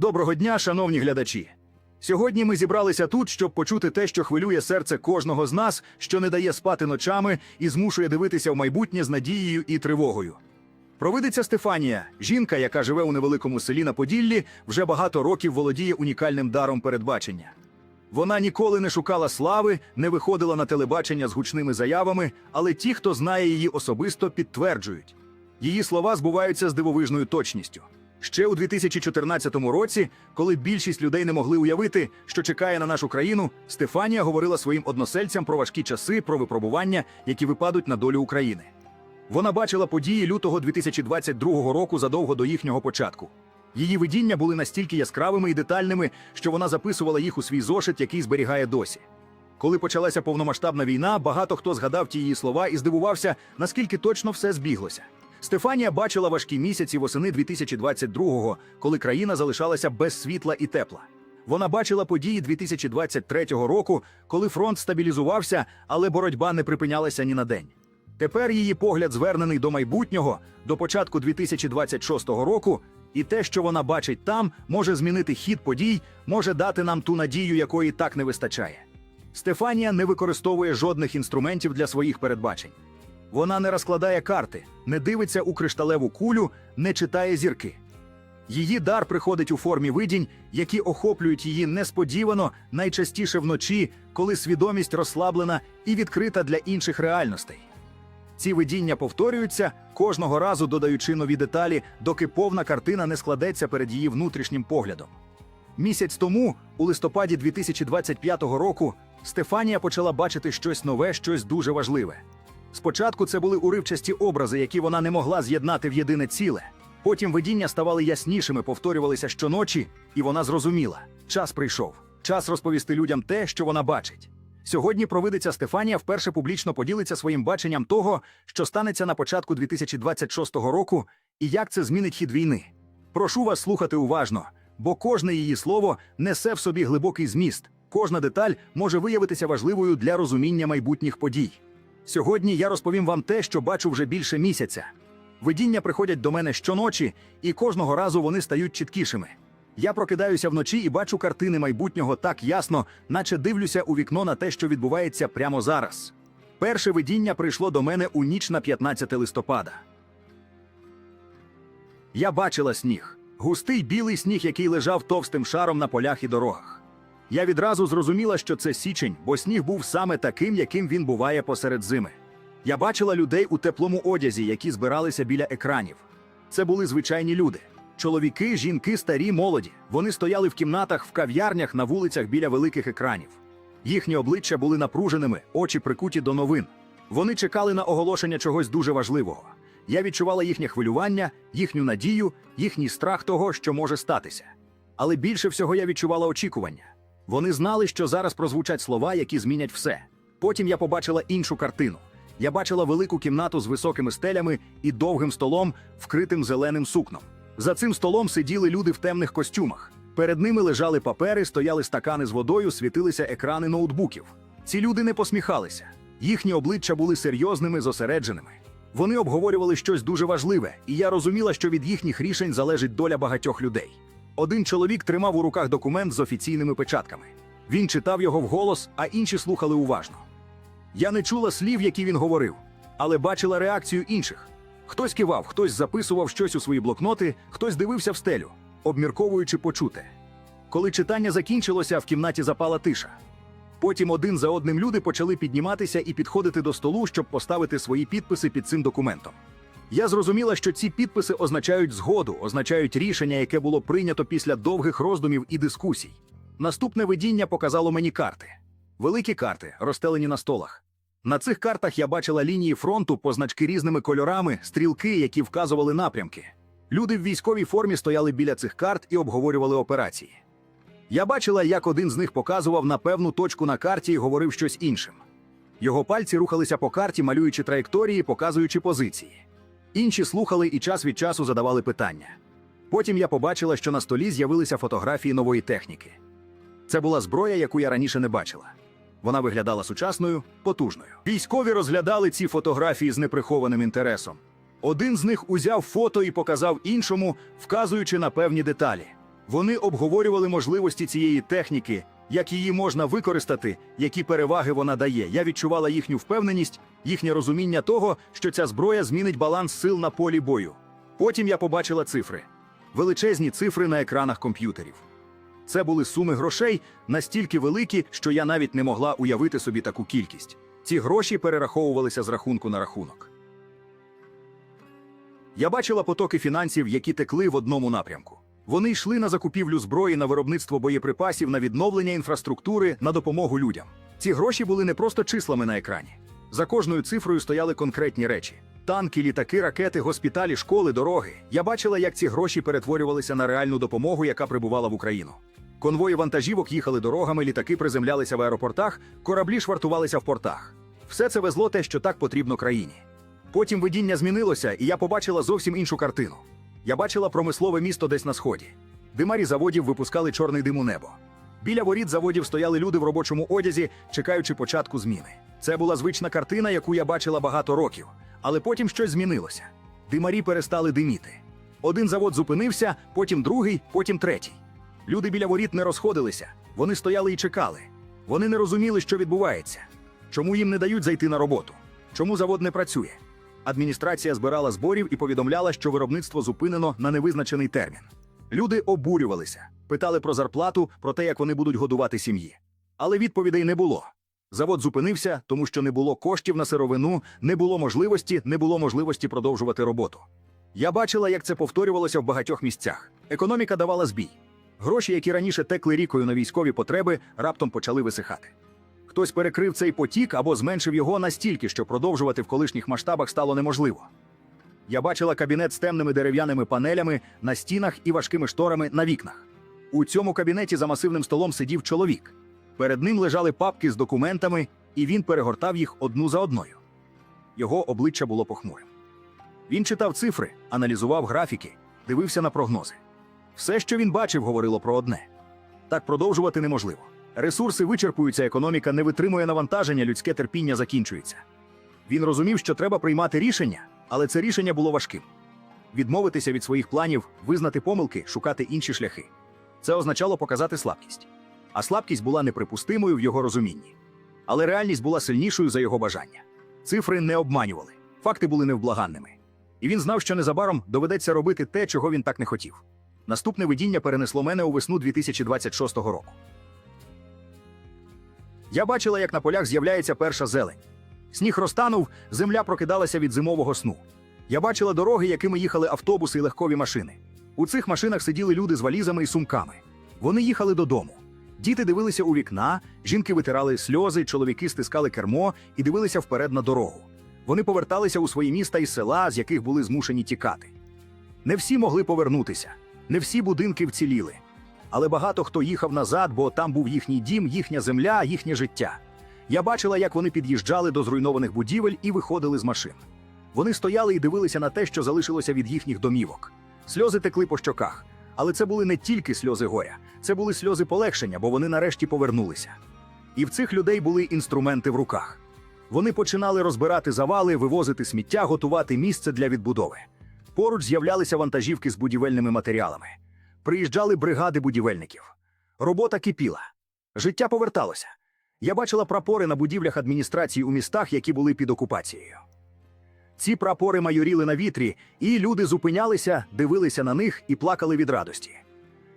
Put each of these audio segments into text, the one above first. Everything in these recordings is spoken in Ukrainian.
Доброго дня, шановні глядачі. Сьогодні ми зібралися тут, щоб почути те, що хвилює серце кожного з нас, що не дає спати ночами і змушує дивитися в майбутнє з надією і тривогою. Провидиця Стефанія, жінка, яка живе у невеликому селі на Поділлі, вже багато років володіє унікальним даром передбачення. Вона ніколи не шукала слави, не виходила на телебачення з гучними заявами, але ті, хто знає її особисто, підтверджують. Її слова збуваються з дивовижною точністю. Ще у 2014 році, коли більшість людей не могли уявити, що чекає на нашу країну, Стефанія говорила своїм односельцям про важкі часи, про випробування, які випадуть на долю України. Вона бачила події лютого 2022 року задовго до їхнього початку. Її видіння були настільки яскравими і детальними, що вона записувала їх у свій зошит, який зберігає досі. Коли почалася повномасштабна війна, багато хто згадав ті її слова і здивувався, наскільки точно все збіглося. Стефанія бачила важкі місяці восени 2022-го, коли країна залишалася без світла і тепла. Вона бачила події 2023 року, коли фронт стабілізувався, але боротьба не припинялася ні на день. Тепер її погляд звернений до майбутнього, до початку 2026 року, і те, що вона бачить там, може змінити хід подій, може дати нам ту надію, якої так не вистачає. Стефанія не використовує жодних інструментів для своїх передбачень. Вона не розкладає карти, не дивиться у кришталеву кулю, не читає зірки. Її дар приходить у формі видінь, які охоплюють її несподівано, найчастіше вночі, коли свідомість розслаблена і відкрита для інших реальностей. Ці видіння повторюються, кожного разу додаючи нові деталі, доки повна картина не складеться перед її внутрішнім поглядом. Місяць тому, у листопаді 2025 року, Стефанія почала бачити щось нове, щось дуже важливе. Спочатку це були уривчасті образи, які вона не могла з'єднати в єдине ціле. Потім видіння ставали яснішими, повторювалися щоночі, і вона зрозуміла: час прийшов, час розповісти людям те, що вона бачить. Сьогодні провидиця Стефанія вперше публічно поділиться своїм баченням того, що станеться на початку 2026 року, і як це змінить хід війни. Прошу вас слухати уважно, бо кожне її слово несе в собі глибокий зміст, кожна деталь може виявитися важливою для розуміння майбутніх подій. Сьогодні я розповім вам те, що бачу вже більше місяця. Видіння приходять до мене щоночі, і кожного разу вони стають чіткішими. Я прокидаюся вночі і бачу картини майбутнього так ясно, наче дивлюся у вікно на те, що відбувається прямо зараз. Перше видіння прийшло до мене у ніч на 15 листопада. Я бачила сніг, густий білий сніг, який лежав товстим шаром на полях і дорогах. Я відразу зрозуміла, що це січень, бо сніг був саме таким, яким він буває посеред зими. Я бачила людей у теплому одязі, які збиралися біля екранів. Це були звичайні люди. Чоловіки, жінки, старі, молоді. Вони стояли в кімнатах, в кав'ярнях, на вулицях біля великих екранів. Їхні обличчя були напруженими, очі прикуті до новин. Вони чекали на оголошення чогось дуже важливого. Я відчувала їхнє хвилювання, їхню надію, їхній страх того, що може статися. Але більше всього я відчувала очікування. Вони знали, що зараз прозвучать слова, які змінять все. Потім я побачила іншу картину. Я бачила велику кімнату з високими стелями і довгим столом, вкритим зеленим сукном. За цим столом сиділи люди в темних костюмах. Перед ними лежали папери, стояли стакани з водою, світилися екрани ноутбуків. Ці люди не посміхалися. Їхні обличчя були серйозними, зосередженими. Вони обговорювали щось дуже важливе, і я розуміла, що від їхніх рішень залежить доля багатьох людей. Один чоловік тримав у руках документ з офіційними печатками. Він читав його вголос, а інші слухали уважно. Я не чула слів, які він говорив, але бачила реакцію інших. Хтось кивав, хтось записував щось у свої блокноти, хтось дивився в стелю, обмірковуючи почуте. Коли читання закінчилося, в кімнаті запала тиша. Потім один за одним люди почали підніматися і підходити до столу, щоб поставити свої підписи під цим документом. Я зрозуміла, що ці підписи означають згоду, означають рішення, яке було прийнято після довгих роздумів і дискусій. Наступне видіння показало мені карти. Великі карти, розстелені на столах. На цих картах я бачила лінії фронту, позначки різними кольорами, стрілки, які вказували напрямки. Люди в військовій формі стояли біля цих карт і обговорювали операції. Я бачила, як один з них показував на певну точку на карті і говорив щось іншим. Його пальці рухалися по карті, малюючи траєкторії, показуючи позиції. Інші слухали і час від часу задавали питання. Потім я побачила, що на столі з'явилися фотографії нової техніки. Це була зброя, яку я раніше не бачила. Вона виглядала сучасною, потужною. Військові розглядали ці фотографії з неприхованим інтересом. Один з них узяв фото і показав іншому, вказуючи на певні деталі. Вони обговорювали можливості цієї техніки, як її можна використати, які переваги вона дає. Я відчувала їхню впевненість, їхнє розуміння того, що ця зброя змінить баланс сил на полі бою. Потім я побачила цифри величезні цифри на екранах комп'ютерів. Це були суми грошей настільки великі, що я навіть не могла уявити собі таку кількість. Ці гроші перераховувалися з рахунку на рахунок. Я бачила потоки фінансів, які текли в одному напрямку. Вони йшли на закупівлю зброї, на виробництво боєприпасів, на відновлення інфраструктури, на допомогу людям. Ці гроші були не просто числами на екрані. За кожною цифрою стояли конкретні речі: танки, літаки, ракети, госпіталі, школи, дороги. Я бачила, як ці гроші перетворювалися на реальну допомогу, яка прибувала в Україну. Конвої вантажівок їхали дорогами, літаки приземлялися в аеропортах, кораблі швартувалися в портах. Все це везло те, що так потрібно країні. Потім видіння змінилося, і я побачила зовсім іншу картину. Я бачила промислове місто десь на сході. Димарі заводів випускали чорний дим у небо. Біля воріт заводів стояли люди в робочому одязі, чекаючи початку зміни. Це була звична картина, яку я бачила багато років, але потім щось змінилося. Димарі перестали диміти. Один завод зупинився, потім другий, потім третій. Люди біля воріт не розходилися, вони стояли і чекали. Вони не розуміли, що відбувається. Чому їм не дають зайти на роботу? Чому завод не працює? Адміністрація збирала зборів і повідомляла, що виробництво зупинено на невизначений термін. Люди обурювалися, питали про зарплату, про те, як вони будуть годувати сім'ї. Але відповідей не було. Завод зупинився, тому що не було коштів на сировину, не було можливості, не було можливості продовжувати роботу. Я бачила, як це повторювалося в багатьох місцях. Економіка давала збій. Гроші, які раніше текли рікою на військові потреби, раптом почали висихати. Хтось перекрив цей потік або зменшив його настільки, що продовжувати в колишніх масштабах стало неможливо. Я бачила кабінет з темними дерев'яними панелями на стінах і важкими шторами на вікнах. У цьому кабінеті за масивним столом сидів чоловік. Перед ним лежали папки з документами, і він перегортав їх одну за одною. Його обличчя було похмурим. Він читав цифри, аналізував графіки, дивився на прогнози. Все, що він бачив, говорило про одне: так продовжувати неможливо. Ресурси вичерпуються, економіка не витримує навантаження, людське терпіння закінчується. Він розумів, що треба приймати рішення, але це рішення було важким. Відмовитися від своїх планів, визнати помилки, шукати інші шляхи. Це означало показати слабкість. А слабкість була неприпустимою в його розумінні. Але реальність була сильнішою за його бажання. Цифри не обманювали, факти були невблаганними. І він знав, що незабаром доведеться робити те, чого він так не хотів. Наступне видіння перенесло мене у весну 2026 року. Я бачила, як на полях з'являється перша зелень. Сніг розтанув, земля прокидалася від зимового сну. Я бачила дороги, якими їхали автобуси і легкові машини. У цих машинах сиділи люди з валізами і сумками. Вони їхали додому. Діти дивилися у вікна, жінки витирали сльози, чоловіки стискали кермо і дивилися вперед на дорогу. Вони поверталися у свої міста і села, з яких були змушені тікати. Не всі могли повернутися, не всі будинки вціліли. Але багато хто їхав назад, бо там був їхній дім, їхня земля, їхнє життя. Я бачила, як вони під'їжджали до зруйнованих будівель і виходили з машин. Вони стояли і дивилися на те, що залишилося від їхніх домівок. Сльози текли по щоках, але це були не тільки сльози горя, це були сльози полегшення, бо вони нарешті повернулися. І в цих людей були інструменти в руках. Вони починали розбирати завали, вивозити сміття, готувати місце для відбудови. Поруч з'являлися вантажівки з будівельними матеріалами. Приїжджали бригади будівельників. Робота кипіла. Життя поверталося. Я бачила прапори на будівлях адміністрації у містах, які були під окупацією. Ці прапори майоріли на вітрі, і люди зупинялися, дивилися на них і плакали від радості.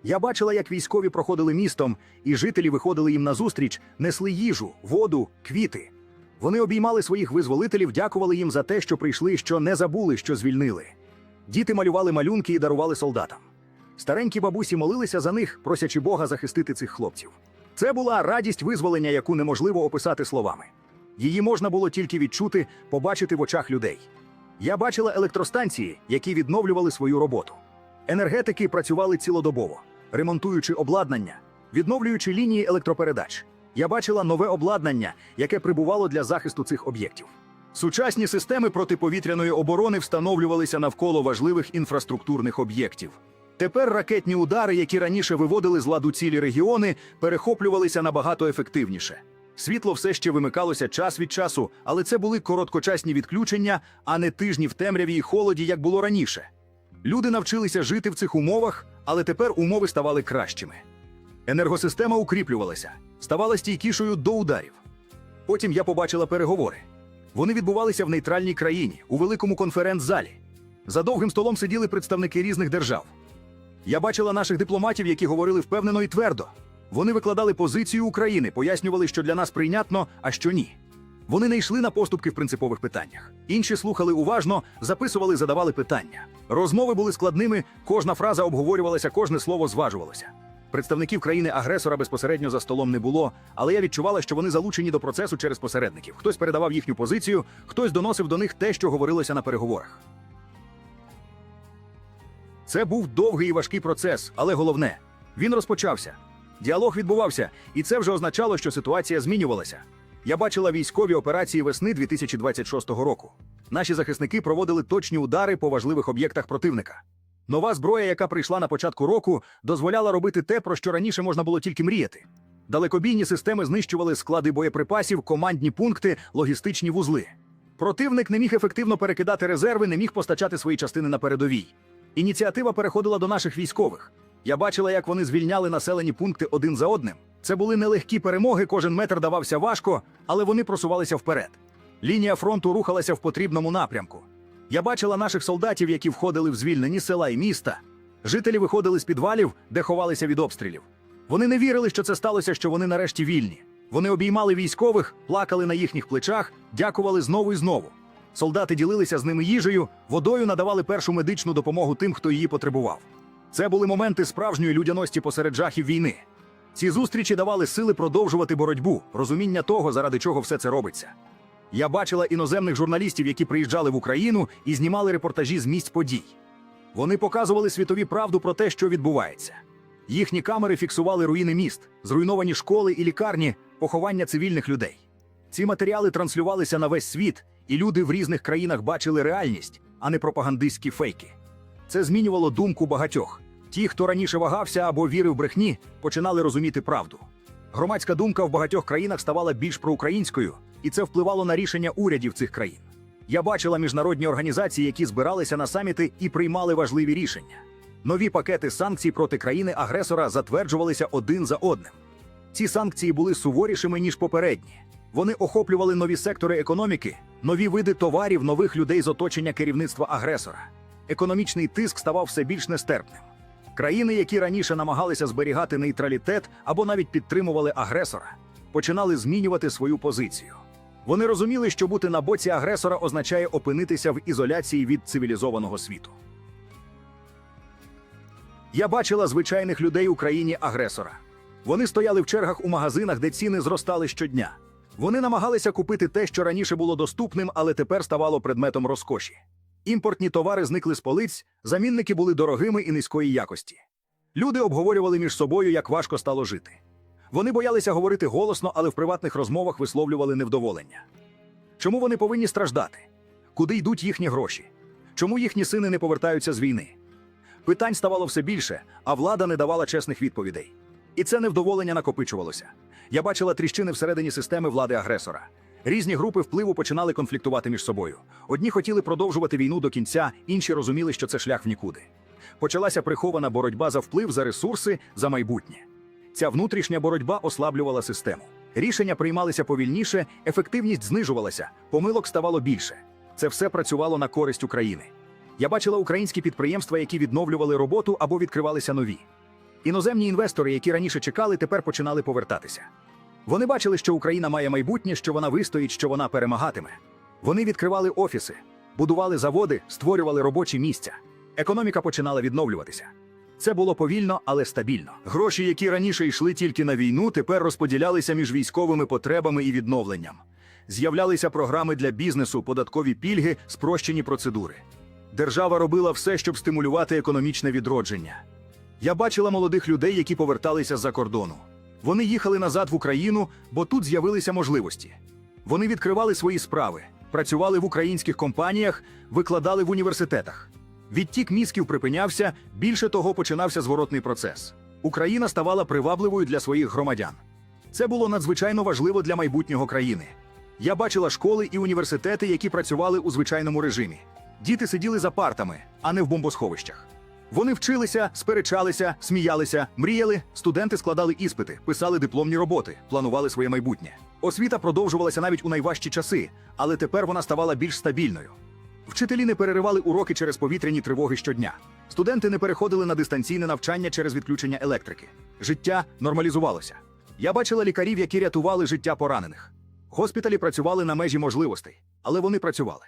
Я бачила, як військові проходили містом, і жителі виходили їм назустріч, несли їжу, воду, квіти. Вони обіймали своїх визволителів, дякували їм за те, що прийшли, що не забули, що звільнили. Діти малювали малюнки і дарували солдатам. Старенькі бабусі молилися за них, просячи Бога захистити цих хлопців. Це була радість визволення, яку неможливо описати словами. Її можна було тільки відчути, побачити в очах людей. Я бачила електростанції, які відновлювали свою роботу. Енергетики працювали цілодобово, ремонтуючи обладнання, відновлюючи лінії електропередач. Я бачила нове обладнання, яке прибувало для захисту цих об'єктів. Сучасні системи протиповітряної оборони встановлювалися навколо важливих інфраструктурних об'єктів. Тепер ракетні удари, які раніше виводили з ладу цілі регіони, перехоплювалися набагато ефективніше. Світло все ще вимикалося час від часу, але це були короткочасні відключення, а не тижні в темряві і холоді, як було раніше. Люди навчилися жити в цих умовах, але тепер умови ставали кращими. Енергосистема укріплювалася, ставала стійкішою до ударів. Потім я побачила переговори. Вони відбувалися в нейтральній країні, у великому конференц-залі. За довгим столом сиділи представники різних держав. Я бачила наших дипломатів, які говорили впевнено і твердо. Вони викладали позицію України, пояснювали, що для нас прийнятно, а що ні. Вони не йшли на поступки в принципових питаннях. Інші слухали уважно, записували, задавали питання. Розмови були складними, кожна фраза обговорювалася, кожне слово зважувалося. Представників країни-агресора безпосередньо за столом не було, але я відчувала, що вони залучені до процесу через посередників. Хтось передавав їхню позицію, хтось доносив до них те, що говорилося на переговорах. Це був довгий і важкий процес, але головне він розпочався. Діалог відбувався, і це вже означало, що ситуація змінювалася. Я бачила військові операції весни 2026 року. Наші захисники проводили точні удари по важливих об'єктах противника. Нова зброя, яка прийшла на початку року, дозволяла робити те, про що раніше можна було тільки мріяти. Далекобійні системи знищували склади боєприпасів, командні пункти, логістичні вузли. Противник не міг ефективно перекидати резерви, не міг постачати свої частини на передовій. Ініціатива переходила до наших військових. Я бачила, як вони звільняли населені пункти один за одним. Це були нелегкі перемоги, кожен метр давався важко, але вони просувалися вперед. Лінія фронту рухалася в потрібному напрямку. Я бачила наших солдатів, які входили в звільнені села і міста. Жителі виходили з підвалів, де ховалися від обстрілів. Вони не вірили, що це сталося, що вони нарешті вільні. Вони обіймали військових, плакали на їхніх плечах, дякували знову і знову. Солдати ділилися з ними їжею, водою надавали першу медичну допомогу тим, хто її потребував. Це були моменти справжньої людяності посеред жахів війни. Ці зустрічі давали сили продовжувати боротьбу, розуміння того, заради чого все це робиться. Я бачила іноземних журналістів, які приїжджали в Україну і знімали репортажі з місць подій. Вони показували світові правду про те, що відбувається. Їхні камери фіксували руїни міст, зруйновані школи і лікарні, поховання цивільних людей. Ці матеріали транслювалися на весь світ, і люди в різних країнах бачили реальність, а не пропагандистські фейки. Це змінювало думку багатьох. Ті, хто раніше вагався або вірив брехні, починали розуміти правду. Громадська думка в багатьох країнах ставала більш проукраїнською, і це впливало на рішення урядів цих країн. Я бачила міжнародні організації, які збиралися на саміти і приймали важливі рішення. Нові пакети санкцій проти країни-агресора затверджувалися один за одним. Ці санкції були суворішими, ніж попередні. Вони охоплювали нові сектори економіки, нові види товарів, нових людей з оточення керівництва агресора. Економічний тиск ставав все більш нестерпним. Країни, які раніше намагалися зберігати нейтралітет або навіть підтримували агресора, починали змінювати свою позицію. Вони розуміли, що бути на боці агресора означає опинитися в ізоляції від цивілізованого світу. Я бачила звичайних людей у країні агресора. Вони стояли в чергах у магазинах, де ціни зростали щодня. Вони намагалися купити те, що раніше було доступним, але тепер ставало предметом розкоші. Імпортні товари зникли з полиць, замінники були дорогими і низької якості. Люди обговорювали між собою, як важко стало жити. Вони боялися говорити голосно, але в приватних розмовах висловлювали невдоволення. Чому вони повинні страждати? Куди йдуть їхні гроші? Чому їхні сини не повертаються з війни? Питань ставало все більше, а влада не давала чесних відповідей. І це невдоволення накопичувалося. Я бачила тріщини всередині системи влади агресора. Різні групи впливу починали конфліктувати між собою. Одні хотіли продовжувати війну до кінця, інші розуміли, що це шлях в нікуди. Почалася прихована боротьба за вплив, за ресурси, за майбутнє. Ця внутрішня боротьба ослаблювала систему. Рішення приймалися повільніше, ефективність знижувалася, помилок ставало більше. Це все працювало на користь України. Я бачила українські підприємства, які відновлювали роботу або відкривалися нові. Іноземні інвестори, які раніше чекали, тепер починали повертатися. Вони бачили, що Україна має майбутнє, що вона вистоїть, що вона перемагатиме. Вони відкривали офіси, будували заводи, створювали робочі місця. Економіка починала відновлюватися. Це було повільно, але стабільно. Гроші, які раніше йшли тільки на війну, тепер розподілялися між військовими потребами і відновленням. З'являлися програми для бізнесу, податкові пільги, спрощені процедури. Держава робила все, щоб стимулювати економічне відродження. Я бачила молодих людей, які поверталися з-за кордону. Вони їхали назад в Україну, бо тут з'явилися можливості. Вони відкривали свої справи, працювали в українських компаніях, викладали в університетах. Відтік мізків припинявся, більше того, починався зворотний процес. Україна ставала привабливою для своїх громадян. Це було надзвичайно важливо для майбутнього країни. Я бачила школи і університети, які працювали у звичайному режимі. Діти сиділи за партами, а не в бомбосховищах. Вони вчилися, сперечалися, сміялися, мріяли, студенти складали іспити, писали дипломні роботи, планували своє майбутнє. Освіта продовжувалася навіть у найважчі часи, але тепер вона ставала більш стабільною. Вчителі не переривали уроки через повітряні тривоги щодня. Студенти не переходили на дистанційне навчання через відключення електрики. Життя нормалізувалося. Я бачила лікарів, які рятували життя поранених. Госпіталі працювали на межі можливостей, але вони працювали.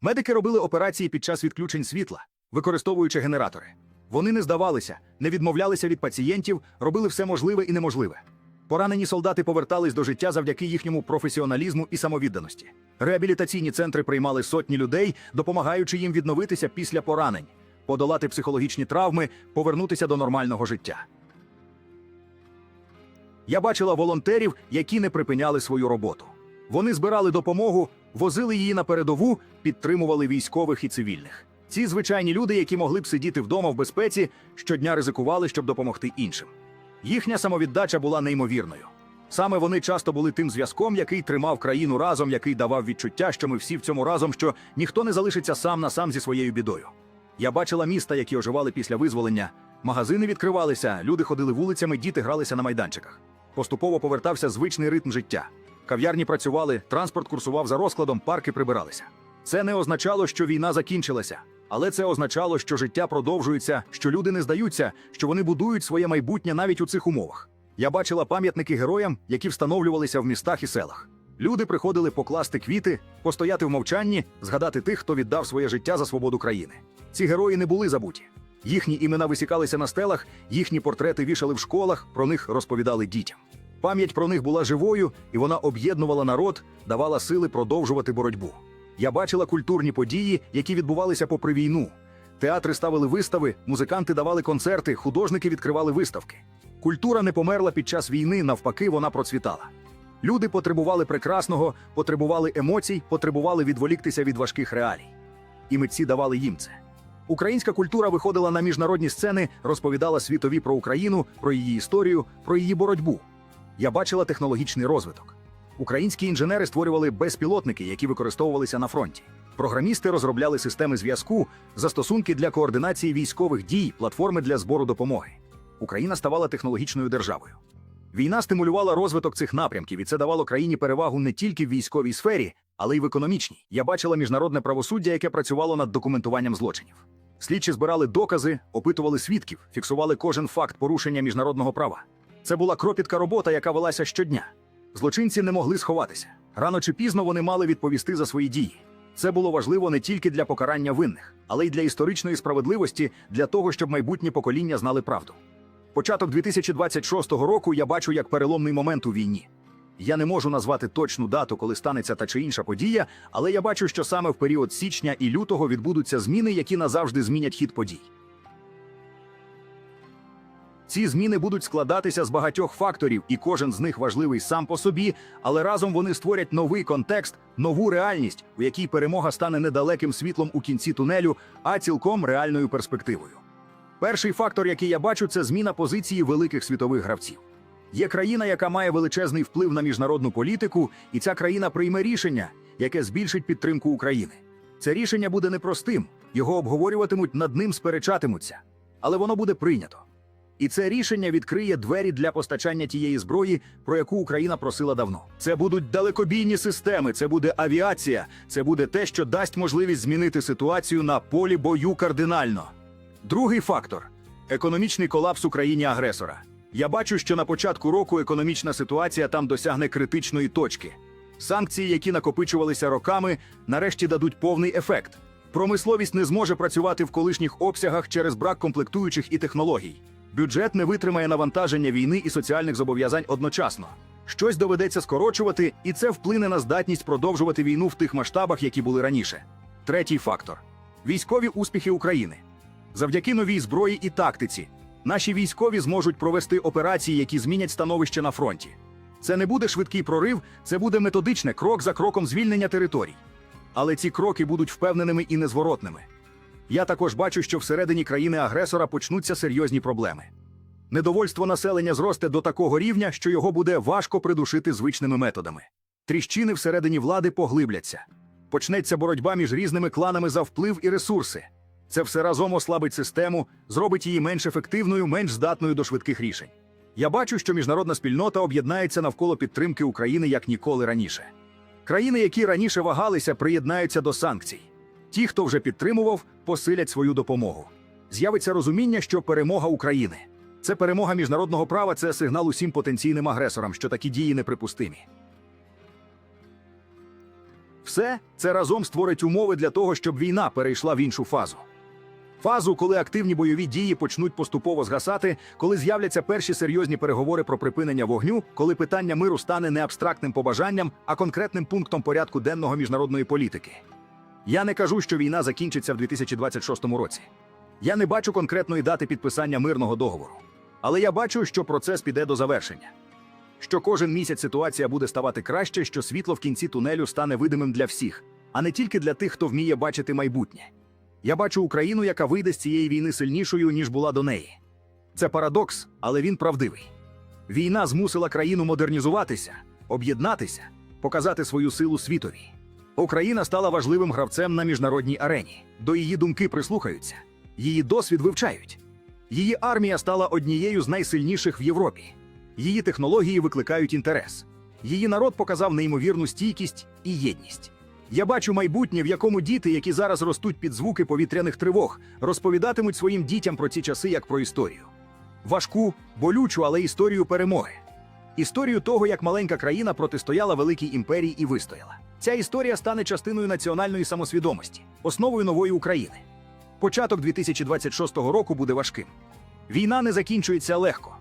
Медики робили операції під час відключень світла, використовуючи генератори. Вони не здавалися, не відмовлялися від пацієнтів, робили все можливе і неможливе. Поранені солдати повертались до життя завдяки їхньому професіоналізму і самовідданості. Реабілітаційні центри приймали сотні людей, допомагаючи їм відновитися після поранень, подолати психологічні травми, повернутися до нормального життя. Я бачила волонтерів, які не припиняли свою роботу. Вони збирали допомогу, возили її на передову, підтримували військових і цивільних. Ці звичайні люди, які могли б сидіти вдома в безпеці, щодня ризикували, щоб допомогти іншим. Їхня самовіддача була неймовірною. Саме вони часто були тим зв'язком, який тримав країну разом, який давав відчуття, що ми всі в цьому разом, що ніхто не залишиться сам на сам зі своєю бідою. Я бачила міста, які оживали після визволення. Магазини відкривалися, люди ходили вулицями, діти гралися на майданчиках. Поступово повертався звичний ритм життя. Кав'ярні працювали, транспорт курсував за розкладом, парки прибиралися. Це не означало, що війна закінчилася, але це означало, що життя продовжується, що люди не здаються, що вони будують своє майбутнє навіть у цих умовах. Я бачила пам'ятники героям, які встановлювалися в містах і селах. Люди приходили покласти квіти, постояти в мовчанні, згадати тих, хто віддав своє життя за свободу країни. Ці герої не були забуті. Їхні імена висікалися на стелах, їхні портрети вішали в школах, про них розповідали дітям. Пам'ять про них була живою, і вона об'єднувала народ, давала сили продовжувати боротьбу. Я бачила культурні події, які відбувалися попри війну. Театри ставили вистави, музиканти давали концерти, художники відкривали виставки. Культура не померла під час війни, навпаки, вона процвітала. Люди потребували прекрасного, потребували емоцій, потребували відволіктися від важких реалій. І митці давали їм це. Українська культура виходила на міжнародні сцени, розповідала світові про Україну, про її історію, про її боротьбу. Я бачила технологічний розвиток. Українські інженери створювали безпілотники, які використовувалися на фронті. Програмісти розробляли системи зв'язку, застосунки для координації військових дій, платформи для збору допомоги. Україна ставала технологічною державою. Війна стимулювала розвиток цих напрямків, і це давало країні перевагу не тільки в військовій сфері, але й в економічній. Я бачила міжнародне правосуддя, яке працювало над документуванням злочинів. Слідчі збирали докази, опитували свідків, фіксували кожен факт порушення міжнародного права. Це була кропітка робота, яка велася щодня. Злочинці не могли сховатися. Рано чи пізно вони мали відповісти за свої дії. Це було важливо не тільки для покарання винних, але й для історичної справедливості, для того, щоб майбутні покоління знали правду. Початок 2026 року я бачу як переломний момент у війні. Я не можу назвати точну дату, коли станеться та чи інша подія, але я бачу, що саме в період січня і лютого відбудуться зміни, які назавжди змінять хід подій. Ці зміни будуть складатися з багатьох факторів, і кожен з них важливий сам по собі, але разом вони створять новий контекст, нову реальність, у якій перемога стане недалеким світлом у кінці тунелю, а цілком реальною перспективою. Перший фактор, який я бачу, це зміна позиції великих світових гравців. Є країна, яка має величезний вплив на міжнародну політику, і ця країна прийме рішення, яке збільшить підтримку України. Це рішення буде непростим, його обговорюватимуть, над ним сперечатимуться, але воно буде прийнято. І це рішення відкриє двері для постачання тієї зброї, про яку Україна просила давно. Це будуть далекобійні системи, це буде авіація, це буде те, що дасть можливість змінити ситуацію на полі бою кардинально. Другий фактор економічний колапс у країні агресора. Я бачу, що на початку року економічна ситуація там досягне критичної точки. Санкції, які накопичувалися роками, нарешті дадуть повний ефект. Промисловість не зможе працювати в колишніх обсягах через брак комплектуючих і технологій. Бюджет не витримає навантаження війни і соціальних зобов'язань одночасно. Щось доведеться скорочувати, і це вплине на здатність продовжувати війну в тих масштабах, які були раніше. Третій фактор військові успіхи України. Завдяки новій зброї і тактиці, наші військові зможуть провести операції, які змінять становище на фронті. Це не буде швидкий прорив, це буде методичне крок за кроком звільнення територій. Але ці кроки будуть впевненими і незворотними. Я також бачу, що всередині країни-агресора почнуться серйозні проблеми. Недовольство населення зросте до такого рівня, що його буде важко придушити звичними методами. Тріщини всередині влади поглибляться. Почнеться боротьба між різними кланами за вплив і ресурси. Це все разом ослабить систему, зробить її менш ефективною, менш здатною до швидких рішень. Я бачу, що міжнародна спільнота об'єднається навколо підтримки України як ніколи раніше. Країни, які раніше вагалися, приєднаються до санкцій. Ті, хто вже підтримував, посилять свою допомогу. З'явиться розуміння, що перемога України це перемога міжнародного права, це сигнал усім потенційним агресорам, що такі дії неприпустимі. Все це разом створить умови для того, щоб війна перейшла в іншу фазу. Фазу, коли активні бойові дії почнуть поступово згасати, коли з'являться перші серйозні переговори про припинення вогню, коли питання миру стане не абстрактним побажанням, а конкретним пунктом порядку денного міжнародної політики. Я не кажу, що війна закінчиться в 2026 році. Я не бачу конкретної дати підписання мирного договору. Але я бачу, що процес піде до завершення. Що кожен місяць ситуація буде ставати краще, що світло в кінці тунелю стане видимим для всіх, а не тільки для тих, хто вміє бачити майбутнє. Я бачу Україну, яка вийде з цієї війни сильнішою, ніж була до неї. Це парадокс, але він правдивий. Війна змусила країну модернізуватися, об'єднатися, показати свою силу світові. Україна стала важливим гравцем на міжнародній арені. До її думки прислухаються, її досвід вивчають. Її армія стала однією з найсильніших в Європі. Її технології викликають інтерес. Її народ показав неймовірну стійкість і єдність. Я бачу майбутнє, в якому діти, які зараз ростуть під звуки повітряних тривог, розповідатимуть своїм дітям про ці часи як про історію. Важку, болючу, але історію перемоги. Історію того, як маленька країна протистояла великій імперії і вистояла. Ця історія стане частиною національної самосвідомості, основою нової України. Початок 2026 року буде важким. Війна не закінчується легко.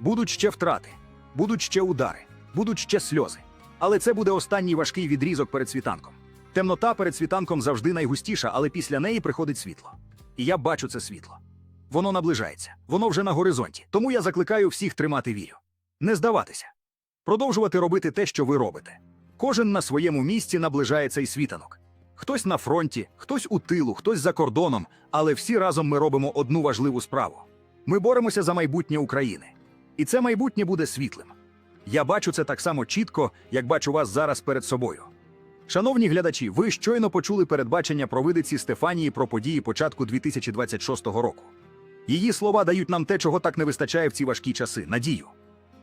Будуть ще втрати, будуть ще удари, будуть ще сльози. Але це буде останній важкий відрізок перед світанком. Темнота перед світанком завжди найгустіша, але після неї приходить світло. І я бачу це світло. Воно наближається, воно вже на горизонті. Тому я закликаю всіх тримати вірю. Не здаватися. Продовжувати робити те, що ви робите. Кожен на своєму місці наближає цей світанок. Хтось на фронті, хтось у тилу, хтось за кордоном, але всі разом ми робимо одну важливу справу. Ми боремося за майбутнє України. І це майбутнє буде світлим. Я бачу це так само чітко, як бачу вас зараз перед собою. Шановні глядачі, ви щойно почули передбачення провидиці Стефанії про події початку 2026 року. Її слова дають нам те, чого так не вистачає в ці важкі часи надію.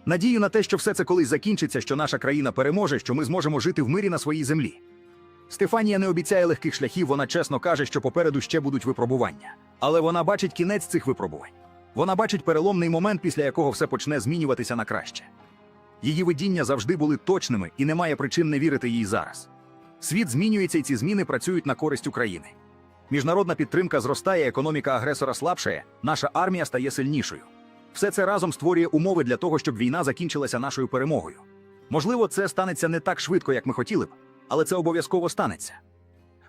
Надію на те, що все це колись закінчиться, що наша країна переможе, що ми зможемо жити в мирі на своїй землі. Стефанія не обіцяє легких шляхів, вона чесно каже, що попереду ще будуть випробування. Але вона бачить кінець цих випробувань. Вона бачить переломний момент, після якого все почне змінюватися на краще. Її видіння завжди були точними і немає причин не вірити їй зараз. Світ змінюється, і ці зміни працюють на користь України. Міжнародна підтримка зростає, економіка агресора слабшає, наша армія стає сильнішою. Все це разом створює умови для того, щоб війна закінчилася нашою перемогою. Можливо, це станеться не так швидко, як ми хотіли б, але це обов'язково станеться.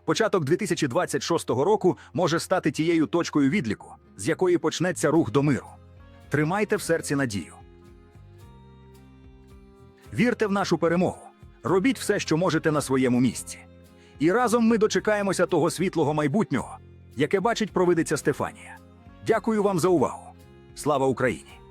Початок 2026 року може стати тією точкою відліку, з якої почнеться рух до миру. Тримайте в серці надію. Вірте в нашу перемогу. Робіть все, що можете на своєму місці. І разом ми дочекаємося того світлого майбутнього, яке бачить провидиця Стефанія. Дякую вам за увагу. Слава Україні!